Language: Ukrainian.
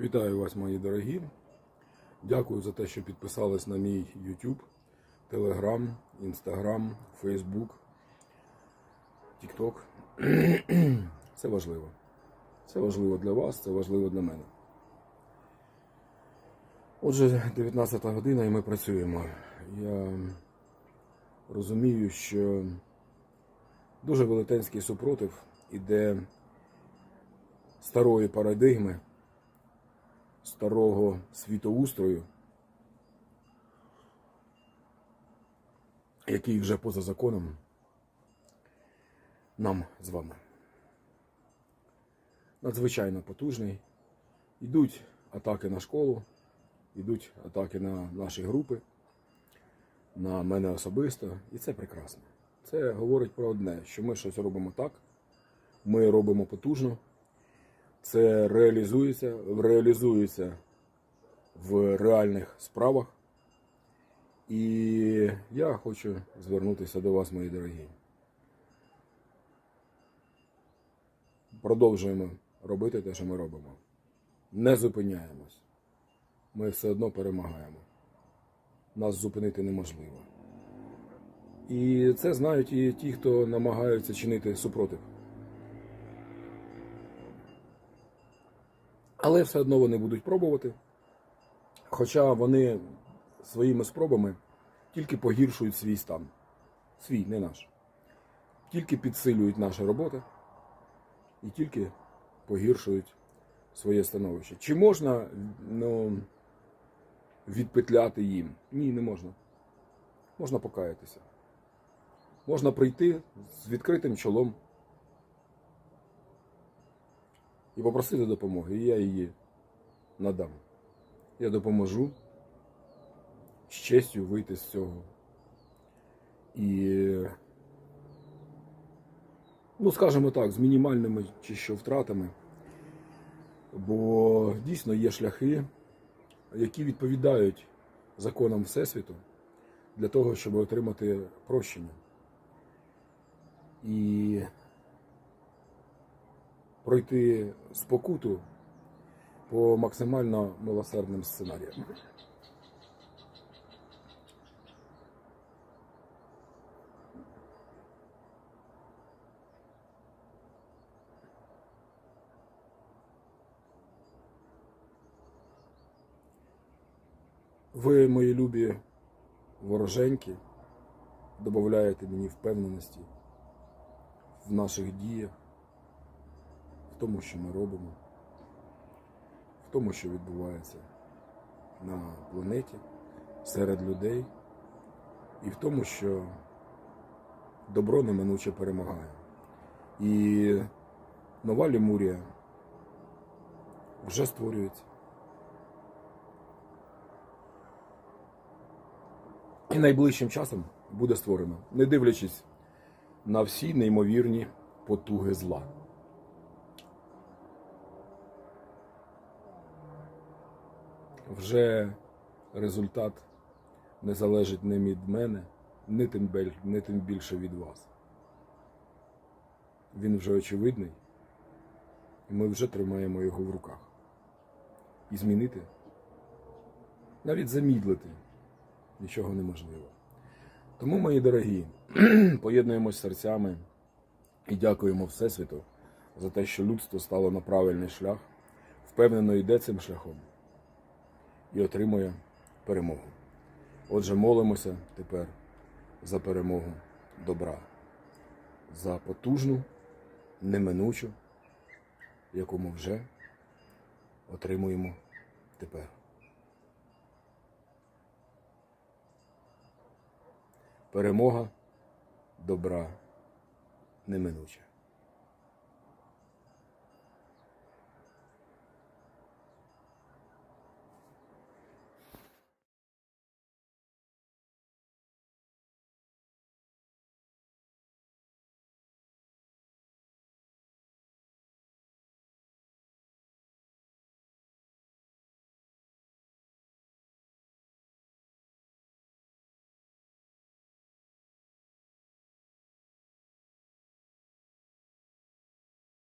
Вітаю вас, мої дорогі. Дякую за те, що підписались на мій YouTube, Telegram, Instagram, Facebook, TikTok. Це важливо. Це важливо для вас, це важливо для мене. Отже, 19 година і ми працюємо. Я розумію, що дуже велетенський супротив іде старої парадигми, старого світоустрою, який вже поза законом нам з вами. Надзвичайно потужний. Йдуть атаки на школу, йдуть атаки на наші групи, на мене особисто, і це прекрасно. Це говорить про одне, що ми щось робимо так, ми робимо потужно, це реалізується, реалізується в реальних справах. І я хочу звернутися до вас, мої дорогі. Продовжуємо робити те, що ми робимо. Не зупиняємось. Ми все одно перемагаємо. Нас зупинити неможливо. І це знають і ті, хто намагаються чинити супротив. Але все одно вони будуть пробувати. Хоча вони своїми спробами тільки погіршують свій стан. Свій, не наш. Тільки підсилюють наші роботи і тільки погіршують своє становище. Чи можна ну, відпетляти їм? Ні, не можна. Можна покаятися. Можна прийти з відкритим чолом і попросити допомоги. І я її надам. Я допоможу з честю вийти з цього. І, ну, скажімо так, з мінімальними чи що втратами. Бо дійсно є шляхи, які відповідають законам Всесвіту для того, щоб отримати прощення. І пройти спокуту по максимально милосердним сценаріям. Ви, мої любі вороженьки, додаєте мені впевненості в наших діях, в тому, що ми робимо, в тому, що відбувається на планеті, серед людей, і в тому, що добро неминуче перемагає. І нова Лемурія вже створюється. І найближчим часом буде створено, не дивлячись на всі неймовірні потуги зла. Вже результат не залежить не від мене, не тим, не тим більше від вас. Він вже очевидний, і ми вже тримаємо його в руках. І змінити, навіть замідлити нічого неможливо. Тому, мої дорогі, поєднуємось серцями і дякуємо Всесвіту за те, що людство стало на правильний шлях, впевнено йде цим шляхом і отримує перемогу. Отже, молимося тепер за перемогу добра, за потужну, неминучу, яку ми вже отримуємо тепер. Перемога добра неминуча.